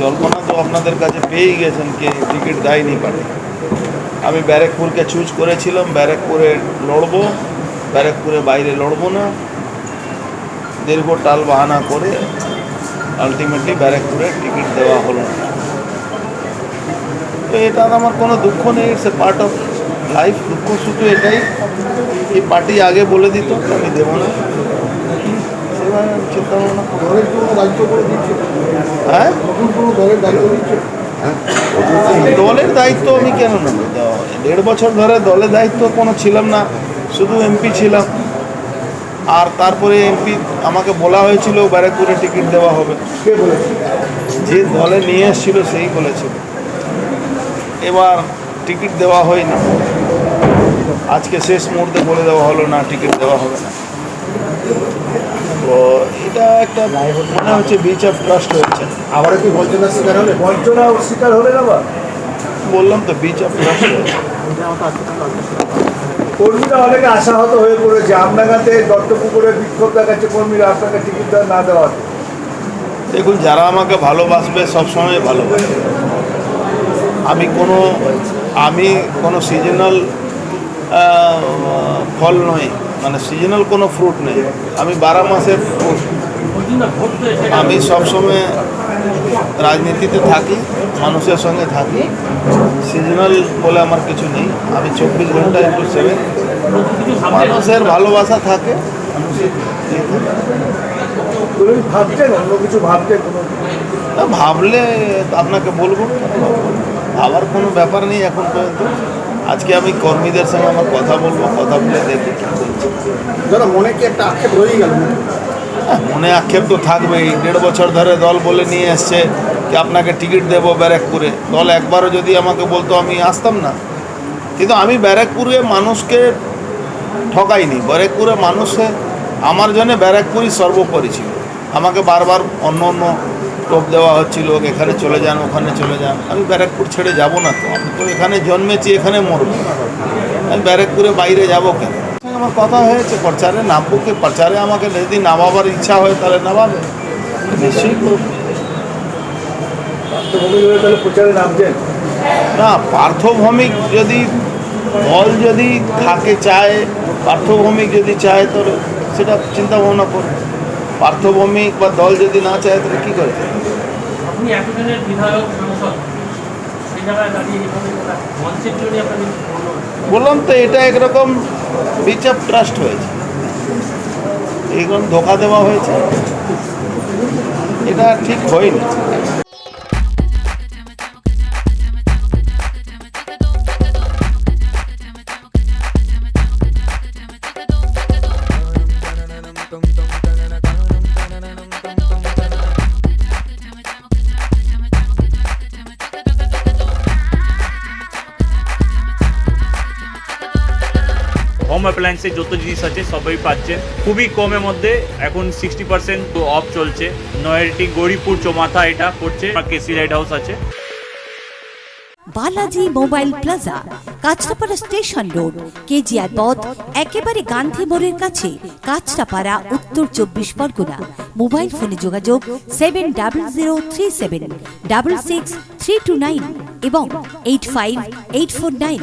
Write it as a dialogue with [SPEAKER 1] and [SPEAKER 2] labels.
[SPEAKER 1] জল্পনা তো আপনাদের কাছে পেয়েই গেছেন কে টিকিট দেয়নি পারে। আমি ব্যারেকপুরকে চুজ করেছিলাম, ব্যারেকপুরে লড়বো, ব্যারেকপুরে বাইরে লড়বো না। দীর্ঘ টাল বাহানা করে আলটিমেটলি ব্যারেকপুরে টিকিট দেওয়া হলো না। তো এটা আমার কোনো দুঃখ নেই এ পার্ট অফ লাইফ দুঃখ শুধু এটাই। এই পার্টি আগে বলে দিত, আমি দেবো না। চিন্তা ভাবনা
[SPEAKER 2] দলের কোনো দায়িত্ব করে দিচ্ছে।
[SPEAKER 1] হ্যাঁ?
[SPEAKER 2] নতুন কোনো দলের দায়িত্ব দিচ্ছে।
[SPEAKER 1] দলের দায়িত্ব আমি কেন নেব? দেড় বছর ধরে দলের দায়িত্ব কোনো ছিলাম না শুধু এমপি ছিলাম। আর তারপরে এমপি আমাকে বলা হয়েছিল ব্যারাকপুরে টিকিট দেওয়া হবে। যে দলে নিয়ে এসেছিল সেই বলেছিল। এবার টিকিট দেওয়া হয়নি। আজকে শেষ মুহূর্তে বলে দেওয়া হলো না টিকিট দেওয়া হবে না। তো এটা একটা মনে হচ্ছে বিচ অফ ট্রাস্ট হয়েছে।
[SPEAKER 2] আবারও কি বঞ্চনার শিকার হলে?
[SPEAKER 3] বঞ্চনা শিকার হলে না
[SPEAKER 1] বললাম তো বিচ অফ ট্রাস্ট
[SPEAKER 3] কর্মীরা অনেকে আশাহত হয়ে পড়েছে। আমনাগাতে দত্তপুকুরে বিক্ষোভ দেখাচ্ছে কর্মীরা আপনাকে টিকিট দেওয়া না দেওয়ার
[SPEAKER 1] দেখুন যারা আমাকে ভালোবাসবে সবসময় ভালোবাসবে। আমি কোনো আমি কোনো সিজনাল ফল নই মানে সিজনাল কোনো ফ্রুট নেই। আমি বারো মাসের ফ্রুট আমি সবসময় রাজনীতিতে থাকি, মানুষের সঙ্গে থাকি। সিজনাল বলে আমার কিছু নেই। আমি চব্বিশ ঘণ্টা ইন্টু সেভেন মানুষের ভালোবাসা থাকে। না, ভাবলে আপনাকে বলব ভাবার কোনো ব্যাপার নেই এখন পর্যন্ত। আজকে আমি কর্মীদের সঙ্গে আমার কথা বলব কথা বলে দেখি কি
[SPEAKER 2] যারা মনে কি একটা আক্ষেপ রয়ে গেল?
[SPEAKER 1] হ্যাঁ, মনে আক্ষেপ তো থাকবেই। দেড় বছর ধরে দল বলে নিয়ে এসছে যে আপনাকে টিকিট দেবো ব্যারাকপুরে। দল একবারও যদি আমাকে বলতো আমি আসতাম না। কিন্তু আমি ব্যারাকপুরে মানুষকে ঠকাইনি। ব্যারাকপুরে মানুষে আমার জন্য ব্যারাকপুরই সর্বোপরি ছিল। আমাকে বারবার অন্য অন্য টোপ দেওয়া হচ্ছিল এখানে চলে যান ওখানে চলে যান। আমি ব্যারাকপুর ছেড়ে যাব না তো। আমি তো এখানে জন্মেছি এখানে মরব। আমি ব্যারাকপুরে বাইরে যাব কেন? আমার কথা হয়েছে প্রচারে নামবো কি? প্রচারে আমাকে যদি নামাবার ইচ্ছা হয় তাহলে নামাবে। নিশ্চয়ই করব। না পার্থভৌমিক যদি দল যদি থাকে চায় পার্থভৌমিক যদি চায় তো সেটা চিন্তা ভাবনা করবে। পার্থভৌমিক বা দল যদি না চায় তাহলে কী করে?
[SPEAKER 4] আপনি বিধায়ক সাংসদ
[SPEAKER 1] বললাম তো এটা একরকম বিচ অফ ট্রাস্ট হয়েছে। এইরকম ধোকা দেওয়া হয়েছে। এটা ঠিক হয়নি।
[SPEAKER 5] হোম অ্যাপ্লায়েন্সের যত জিনিস আছে, সবই পাচ্ছেন খুবই কমের মধ্যে এখন সিক্সটি পার্সেন্ট অফ চলছে। নয়ারটি গৌরীপুর চৌমাথা এটা পড়ছে কেসি লাইট হাউস আছে।
[SPEAKER 6] Balaji mobile plaza, Kanchrapara station road, KGR পথ, একেবারে গান্ধী মোড়ের কাছে, কাঁচরাপাড়া, উত্তর চব্বিশ পরগনা। মোবাইল ফোনে যোগাযোগ seven double zero three seven double six three two nine এবং eight five eight four nine